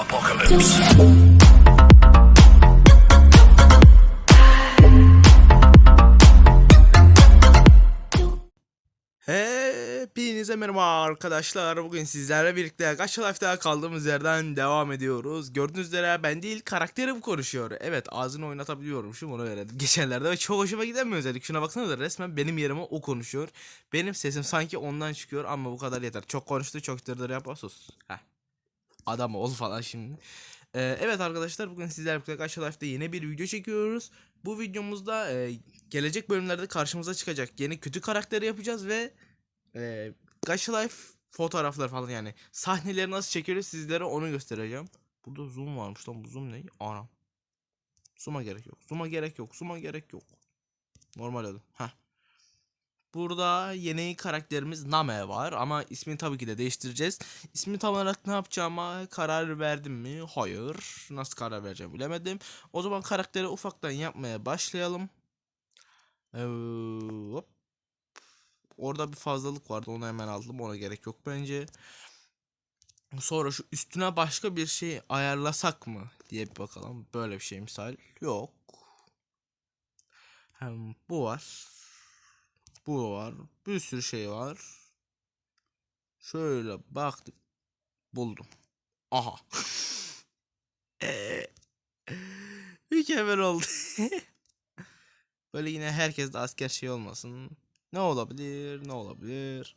apocalypse. Hepinize merhaba arkadaşlar. Bugün sizlerle birlikte Gacha Life'da kaldığımız yerden devam ediyoruz. Gördüğünüz üzere ben değil karakterim konuşuyor. Evet ağzını oynatabiliyormuşum onu öğrendim geçenlerde ve çok hoşuma giden bir özellik. Şuna baksanıza resmen benim yerime o konuşuyor. Benim sesim sanki ondan çıkıyor ama bu kadar yeter. Çok konuştu çok dırdır yapma sus. Heh. Adam ol falan şimdi. Ee, evet arkadaşlar bugün sizlerle birlikte Gacha Life'da yeni bir video çekiyoruz. Bu videomuzda e, gelecek bölümlerde karşımıza çıkacak yeni kötü karakteri yapacağız ve e, Gacha Life fotoğraflar falan yani sahneleri nasıl çekiyoruz sizlere onu göstereceğim. Burada zoom varmış lan bu zoom ne? Anam. Zoom'a gerek yok. Zoom'a gerek yok. Zoom'a gerek yok. Normal adım. Heh. Burada yeni karakterimiz Name var ama ismini tabii ki de değiştireceğiz. İsmi tam olarak ne yapacağıma karar verdim mi? Hayır. Nasıl karar vereceğim bilemedim. O zaman karakteri ufaktan yapmaya başlayalım. Ee, hop. Orada bir fazlalık vardı onu hemen aldım ona gerek yok bence. Sonra şu üstüne başka bir şey ayarlasak mı diye bir bakalım. Böyle bir şey misal yok. Hem bu var. Bu var. Bir sürü şey var. Şöyle baktım. Buldum. Aha. Mükemmel oldu. Böyle yine herkes de asker şey olmasın. Ne olabilir? Ne olabilir?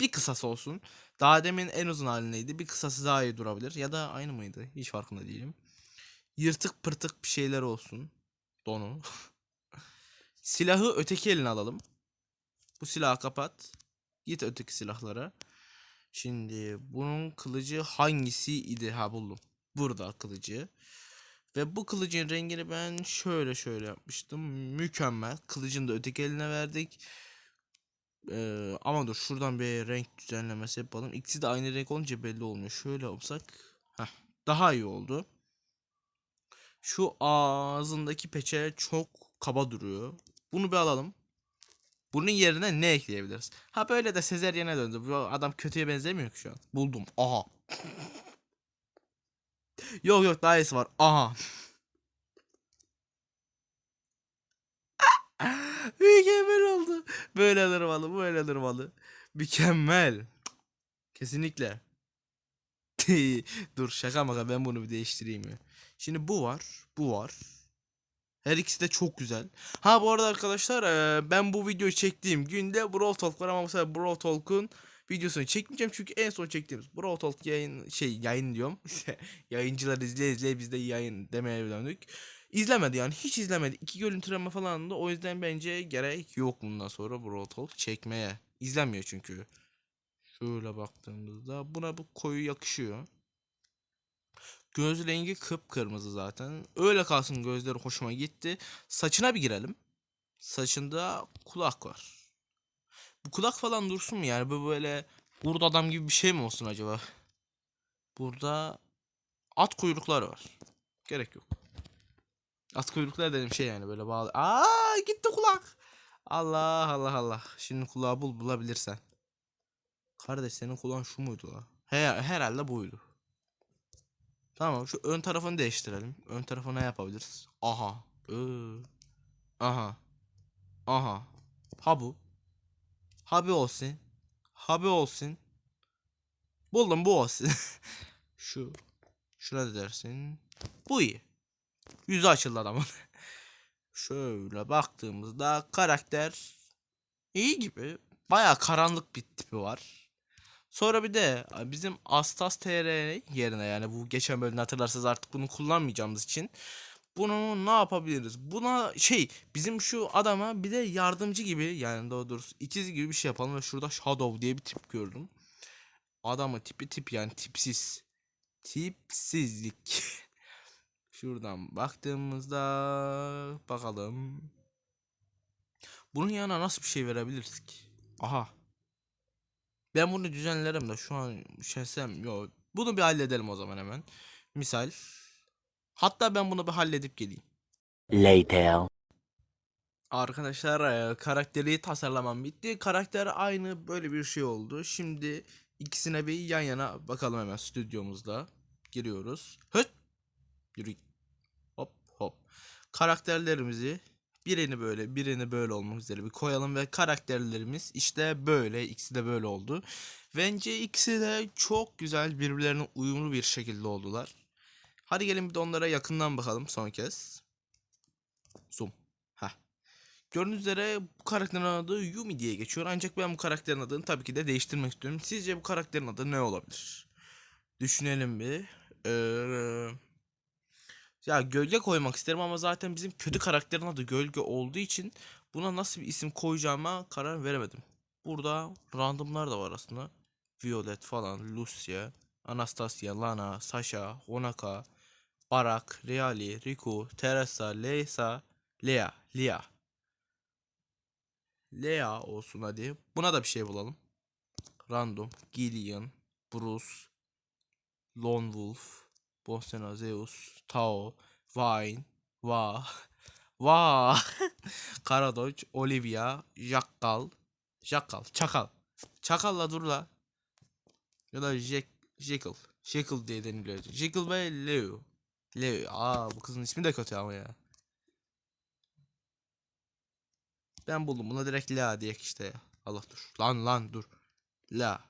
Bir kısası olsun. Daha demin en uzun halindeydi. Bir kısası daha iyi durabilir. Ya da aynı mıydı? Hiç farkında değilim. Yırtık pırtık bir şeyler olsun. Donu. Silahı öteki eline alalım. Bu silahı kapat. Git öteki silahlara. Şimdi bunun kılıcı hangisi idi? Ha buldum. Burada kılıcı. Ve bu kılıcın rengini ben şöyle şöyle yapmıştım. Mükemmel. Kılıcın da öteki eline verdik. Ee, ama dur şuradan bir renk düzenlemesi yapalım. İkisi de aynı renk olunca belli olmuyor. Şöyle yapsak. Heh, daha iyi oldu. Şu ağzındaki peçe çok kaba duruyor. Bunu bir alalım. Bunun yerine ne ekleyebiliriz? Ha böyle de Sezeryen'e döndü. Bu adam kötüye benzemiyor ki şu an. Buldum. Aha. Yok yok daha iyisi var. Aha. Mükemmel oldu. Böyle durmalı, böyle durmalı. Mükemmel. Kesinlikle. Dur şaka maka ben bunu bir değiştireyim ya. Şimdi bu var, bu var. Her ikisi de çok güzel. Ha bu arada arkadaşlar eee, ben bu videoyu çektiğim günde Brawl Talk var ama mesela Brawl Talk'un videosunu çekmeyeceğim çünkü en son çektiğimiz Brawl Talk yayın şey yayın diyorum. Yayıncılar izle izle biz de yayın demeye döndük. İzlemedi yani hiç izlemedi. İki görüntüleme falan da o yüzden bence gerek yok bundan sonra Brawl Talk çekmeye. İzlemiyor çünkü. Şöyle baktığımızda buna bu koyu yakışıyor. Göz rengi kıpkırmızı zaten. Öyle kalsın gözleri hoşuma gitti. Saçına bir girelim. Saçında kulak var. Bu kulak falan dursun mu yani? Bu böyle burada adam gibi bir şey mi olsun acaba? Burada at kuyrukları var. Gerek yok. At kuyrukları dediğim şey yani böyle bağlı. Aa gitti kulak. Allah Allah Allah. Şimdi kulağı bul bulabilirsen. Kardeş senin kulağın şu muydu la? He, herhalde buydu. Tamam şu ön tarafını değiştirelim. Ön tarafı ne yapabiliriz? Aha. Iı. Aha. Aha. Ha bu. Habi olsun. Habi olsun. Buldum bu olsun. Şu. Şurada dersin. Bu iyi. Yüzü açıldı adamın. Şöyle baktığımızda karakter iyi gibi. Baya karanlık bir tipi var. Sonra bir de bizim Astas TR yerine yani bu geçen bölümde hatırlarsanız artık bunu kullanmayacağımız için bunu ne yapabiliriz? Buna şey bizim şu adama bir de yardımcı gibi yani daha doğrusu ikiz gibi bir şey yapalım ve şurada Shadow diye bir tip gördüm. Adamı tipi tip yani tipsiz. Tipsizlik. Şuradan baktığımızda bakalım. Bunun yanına nasıl bir şey verebiliriz ki? Aha. Ben bunu düzenlerim de şu an şahsen yok. Bunu bir halledelim o zaman hemen. Misal. Hatta ben bunu bir halledip geleyim. Later. Arkadaşlar e, karakteri tasarlamam bitti. Karakter aynı böyle bir şey oldu. Şimdi İkisine bir yan yana bakalım hemen stüdyomuzda. Giriyoruz. Höt! Yürü. Hop hop. Karakterlerimizi birini böyle birini böyle olmak üzere bir koyalım ve karakterlerimiz işte böyle ikisi de böyle oldu. Bence ikisi de çok güzel birbirlerine uyumlu bir şekilde oldular. Hadi gelin bir de onlara yakından bakalım son kez. Zoom. Heh. Gördüğünüz üzere bu karakterin adı Yumi diye geçiyor. Ancak ben bu karakterin adını tabii ki de değiştirmek istiyorum. Sizce bu karakterin adı ne olabilir? Düşünelim bir. Ee, ya gölge koymak isterim ama zaten bizim kötü karakterin adı gölge olduğu için buna nasıl bir isim koyacağıma karar veremedim. Burada randomlar da var aslında. Violet falan, Lucia, Anastasia, Lana, Sasha, Honaka, Barak, Reali, Riku, Teresa, Leysa, Lea, Lia. Lea olsun hadi. Buna da bir şey bulalım. Random, Gillian, Bruce, Lone Wolf, Bosena, Zeus, Tao, Vine, Va, Va, Karadoç, Olivia, Jackal, Jackal, Çakal. Çakal'la dur la. Ya da Jack, Jekyll. Jekyll diye deniliyor. Jekyll ve Leo. Leo. Aa bu kızın ismi de kötü ama ya. Ben buldum. Buna direkt La diye işte. Allah dur. Lan lan dur. La.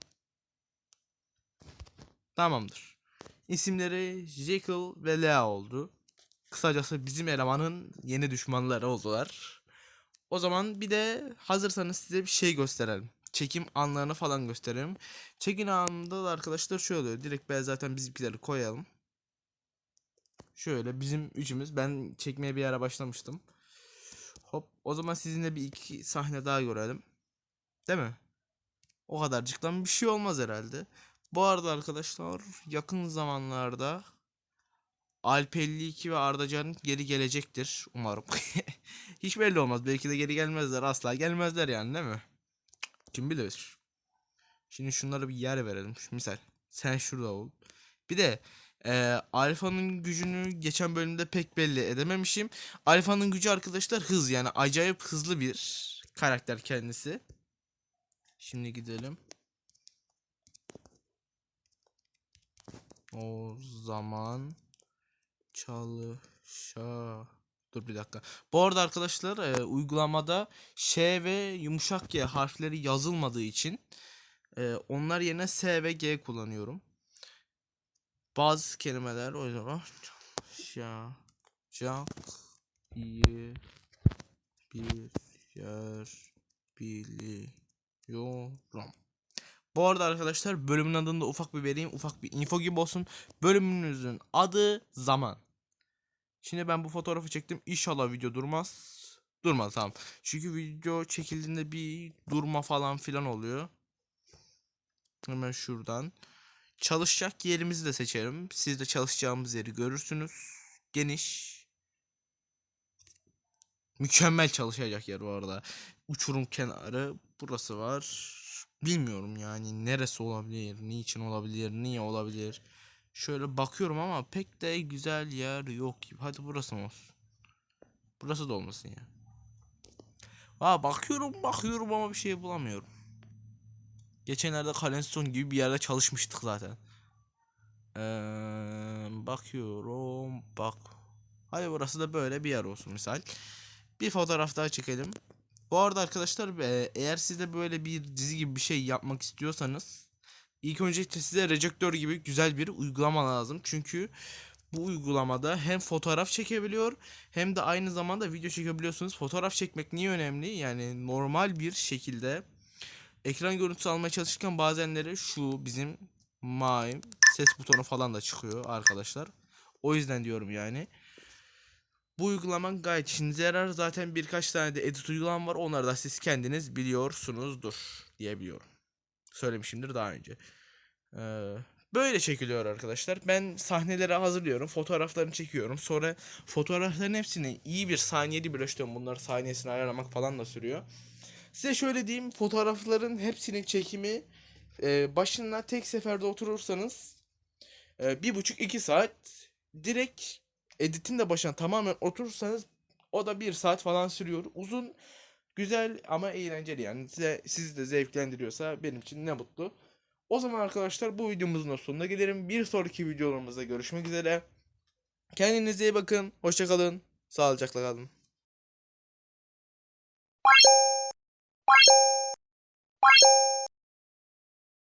Tamamdır. İsimleri Jekyll ve Lea oldu. Kısacası bizim elemanın yeni düşmanları oldular. O zaman bir de hazırsanız size bir şey gösterelim. Çekim anlarını falan gösterelim. Çekim anında da arkadaşlar şöyle oluyor. Direkt ben zaten bizimkileri koyalım. Şöyle bizim üçümüz. Ben çekmeye bir ara başlamıştım. Hop. O zaman sizinle bir iki sahne daha görelim. Değil mi? O kadarcıktan bir şey olmaz herhalde. Bu arada arkadaşlar yakın zamanlarda Alp 52 ve Ardacan geri gelecektir umarım. Hiç belli olmaz. Belki de geri gelmezler. Asla gelmezler yani değil mi? Kim bilir. Şimdi şunlara bir yer verelim. Misal sen şurada ol. Bir de e, Alfa'nın gücünü geçen bölümde pek belli edememişim. Alfa'nın gücü arkadaşlar hız yani acayip hızlı bir karakter kendisi. Şimdi gidelim. O zaman çalışa Dur bir dakika. Bu arada arkadaşlar e, uygulamada Ş ve yumuşak G harfleri yazılmadığı için e, onlar yerine S ve G kullanıyorum. Bazı kelimeler o zaman çalışacak iyi bir yer biliyorum. Bu arada arkadaşlar bölümün adını da ufak bir vereyim. Ufak bir info gibi olsun. Bölümümüzün adı zaman. Şimdi ben bu fotoğrafı çektim. İnşallah video durmaz. Durmaz tamam. Çünkü video çekildiğinde bir durma falan filan oluyor. Hemen şuradan. Çalışacak yerimizi de seçelim. Siz de çalışacağımız yeri görürsünüz. Geniş. Mükemmel çalışacak yer bu arada. Uçurum kenarı. Burası var. Bilmiyorum yani neresi olabilir, niçin olabilir, niye olabilir. Şöyle bakıyorum ama pek de güzel yer yok gibi. Hadi burası mı olsun? Burası da olmasın ya. Aa bakıyorum bakıyorum ama bir şey bulamıyorum. Geçenlerde Kalenson gibi bir yerde çalışmıştık zaten. Ee, bakıyorum bak. Hadi burası da böyle bir yer olsun misal. Bir fotoğraf daha çekelim. Bu arada arkadaşlar e, eğer siz de böyle bir dizi gibi bir şey yapmak istiyorsanız ilk öncelikle size Rejektör gibi güzel bir uygulama lazım. Çünkü bu uygulamada hem fotoğraf çekebiliyor hem de aynı zamanda video çekebiliyorsunuz. Fotoğraf çekmek niye önemli? Yani normal bir şekilde ekran görüntüsü almaya çalışırken bazenleri şu bizim my ses butonu falan da çıkıyor arkadaşlar. O yüzden diyorum yani. Bu uygulaman gayet işinize yarar. Zaten birkaç tane de edit uygulama var. Onları da siz kendiniz biliyorsunuzdur diyebiliyorum. Söylemişimdir daha önce. Ee, böyle çekiliyor arkadaşlar. Ben sahneleri hazırlıyorum. Fotoğraflarını çekiyorum. Sonra fotoğrafların hepsini iyi bir saniyeli birleştiriyorum. Bunları saniyesini ayarlamak falan da sürüyor. Size şöyle diyeyim. Fotoğrafların hepsinin çekimi e, başına tek seferde oturursanız e, bir buçuk iki saat direkt editin de başına tamamen oturursanız o da bir saat falan sürüyor. Uzun, güzel ama eğlenceli yani size sizi de zevklendiriyorsa benim için ne mutlu. O zaman arkadaşlar bu videomuzun sonuna gelelim. Bir sonraki videolarımızda görüşmek üzere. Kendinize iyi bakın. Hoşçakalın. Sağlıcakla kalın.